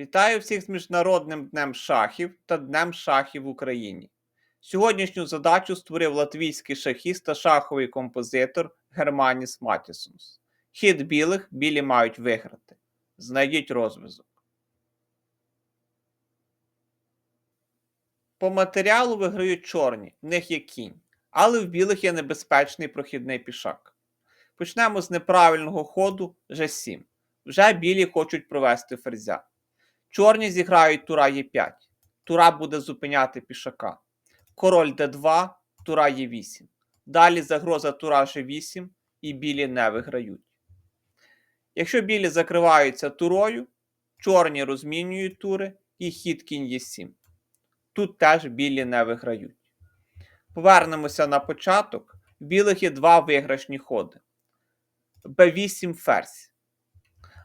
Вітаю всіх з Міжнародним днем шахів та Днем шахів в Україні. Сьогоднішню задачу створив латвійський шахіст та шаховий композитор Германіс Матісонс. Хід білих білі мають виграти. Знайдіть розв'язок. По матеріалу виграють чорні, в них є кінь, але в білих є небезпечний прохідний пішак. Почнемо з неправильного ходу G7. Вже білі хочуть провести ферзя. Чорні зіграють тура Е5. Тура буде зупиняти пішака. Король Д2, тура Е8. Далі загроза тура G8 і білі не виграють. Якщо білі закриваються турою, чорні розмінюють тури і хід кінь Е7. Тут теж білі не виграють. Повернемося на початок. Білих є два виграшні ходи. Б8 ферзь.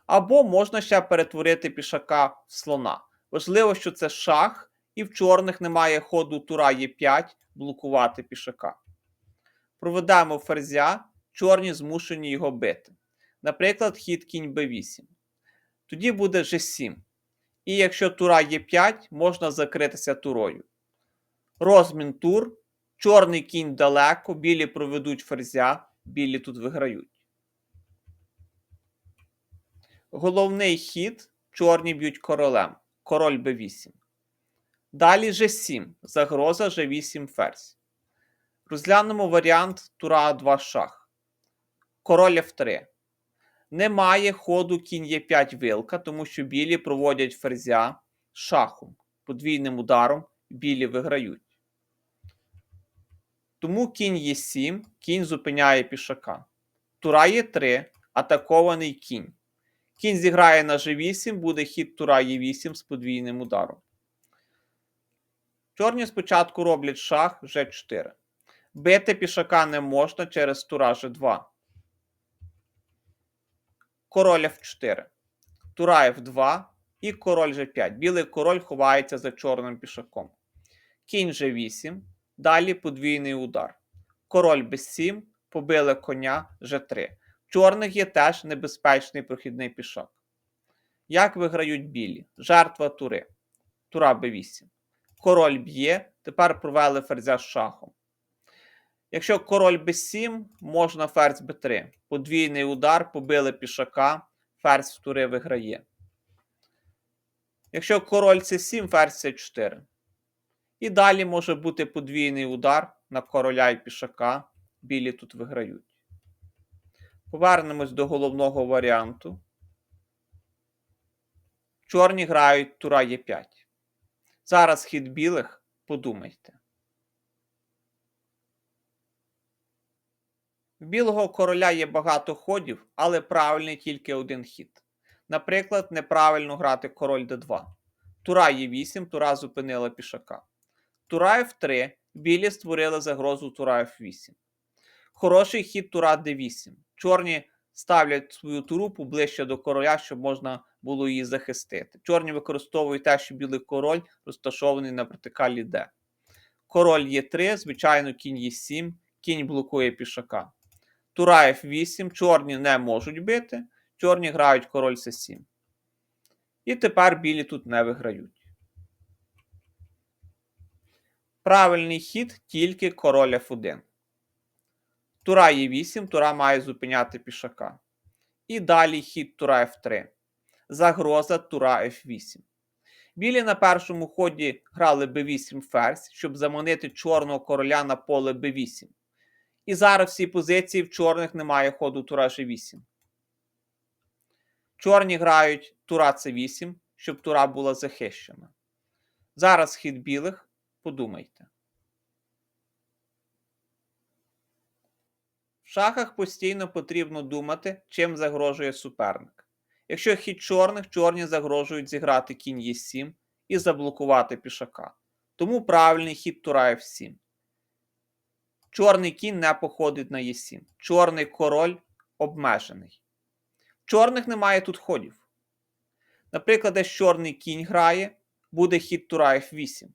Або можна ще перетворити пішака в слона. Важливо, що це шах, і в чорних немає ходу тура Е5 блокувати пішака. Проведемо ферзя, чорні змушені його бити. Наприклад, хід кінь Б8. Тоді буде G7. І якщо тура Е5, можна закритися турою. Розмін тур, чорний кінь далеко, білі проведуть ферзя, білі тут виграють. Головний хід чорні б'ють королем. Король Б8. Далі G7. Загроза G8 ферзь. Розглянемо варіант тура 2 шах. Король F3. Немає ходу кінь Е5 вилка, тому що білі проводять ферзя шахом. Подвійним ударом білі виграють. Тому кінь Е7, кінь зупиняє пішака. Тура Е3, атакований кінь. Кінь зіграє на G8, буде хід тура Е8 з подвійним ударом. Чорні спочатку роблять шах G4. Бити пішака не можна через тура G2. Король F4. Тура F2 і король G5. Білий король ховається за чорним пішаком. Кінь G8. Далі подвійний удар. Король B7. Побили коня G3. Чорних є теж небезпечний прохідний пішак. Як виграють білі? Жертва тури. Тура Б8. Король б'є, тепер провели ферзя з шахом. Якщо король Б7, можна ферзь Б3. Подвійний удар, побили пішака, ферзь в тури виграє. Якщо король С7, ферзь С4. І далі може бути подвійний удар на короля і пішака. Білі тут виграють. Повернемось до головного варіанту. Чорні грають тура Е5. Зараз хід білих, подумайте. В білого короля є багато ходів, але правильний тільки один хід. Наприклад, неправильно грати король d2. Тура Е8, тура зупинила пішака. Тура F3, білі створили загрозу тура F8. Хороший хід тура d8. Чорні ставлять свою туру поближче до короля, щоб можна було її захистити. Чорні використовують те, що білий король розташований на вертикалі D. Король Е3, звичайно, кінь Е7, кінь блокує пішака. Тура F8, чорні не можуть бити, чорні грають король С7. І тепер білі тут не виграють. Правильний хід тільки король F1. Тура Е8, тура має зупиняти пішака. І далі хід тура F3. Загроза тура F8. Білі на першому ході грали b8 ферзь, щоб заманити чорного короля на поле b8. І зараз всі позиції в чорних немає ходу тура G8. Чорні грають тура C8, щоб тура була захищена. Зараз хід білих. Подумайте. Шахах постійно потрібно думати, чим загрожує суперник. Якщо хід чорних, чорні загрожують зіграти кінь Е7 і заблокувати пішака. Тому правильний хід тура F7. Чорний кінь не походить на Е7. Чорний король обмежений. Чорних немає тут ходів. Наприклад, десь чорний кінь грає, буде хід тура F8.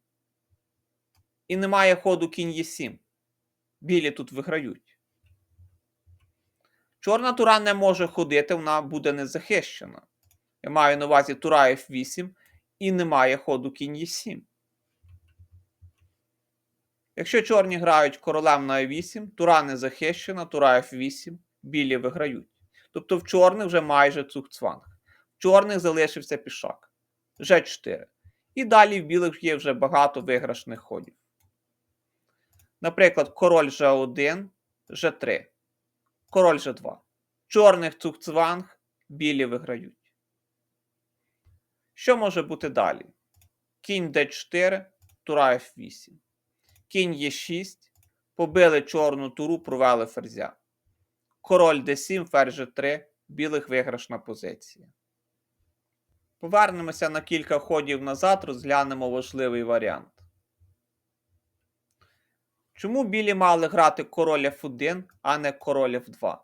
І немає ходу кінь Е7. Білі тут виграють. Чорна тура не може ходити, вона буде незахищена. Я маю на увазі тура F8, і немає ходу кінь Е7. Якщо чорні грають королем на Е8, тура не захищена, тура F8, білі виграють. Тобто в чорних вже майже цугцванг. В чорних залишився пішак. G4. І далі в білих є вже багато виграшних ходів. Наприклад, король G1, G3, король G2. Чорних цугцванг, білі виграють. Що може бути далі? Кінь d4, тура f8. Кінь Е6. Побили чорну туру, провели ферзя. Король d7, ферзь g3, білих виграшна позиція. Повернемося на кілька ходів назад, розглянемо важливий варіант. Чому білі мали грати король f1, а не король f2?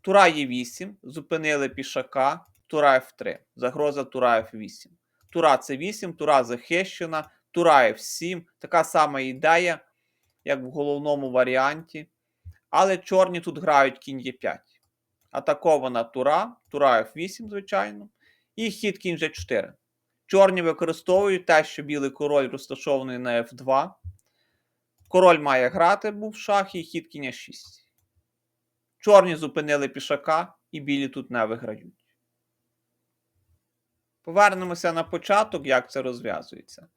Тура Е8, зупинили пішака, тура F3, загроза тура F8. Тура С8, тура захищена, тура F7. Така сама ідея, як в головному варіанті. Але чорні тут грають кінь Е5. Атакована тура, тура F8, звичайно. І хід кінь G4. Чорні використовують те, що білий король розташований на F2. Король має грати, був в шахі, хід кінь 6. Чорні зупинили пішака, і білі тут не виграють. Повернемося на початок, як це розв'язується.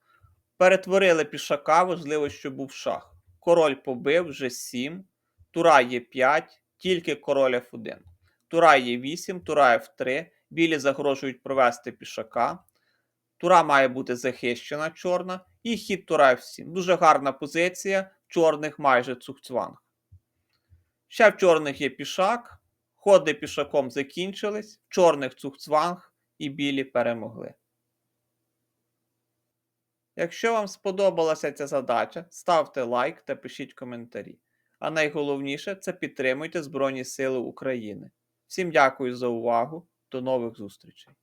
Перетворили пішака, важливо, щоб був шах. Король побив вже 7, тура є 5, тільки король F1. Тура є 8, тура F3, білі загрожують провести пішака. Тура має бути захищена чорна, і хід тура F7. Дуже гарна позиція, чорних майже цухцванг. Ще в чорних є пішак. Ходи пішаком закінчились, в чорних цухцванг і білі перемогли. Якщо вам сподобалася ця задача, ставте лайк та пишіть коментарі. А найголовніше це підтримуйте Збройні Сили України. Всім дякую за увагу. До нових зустрічей!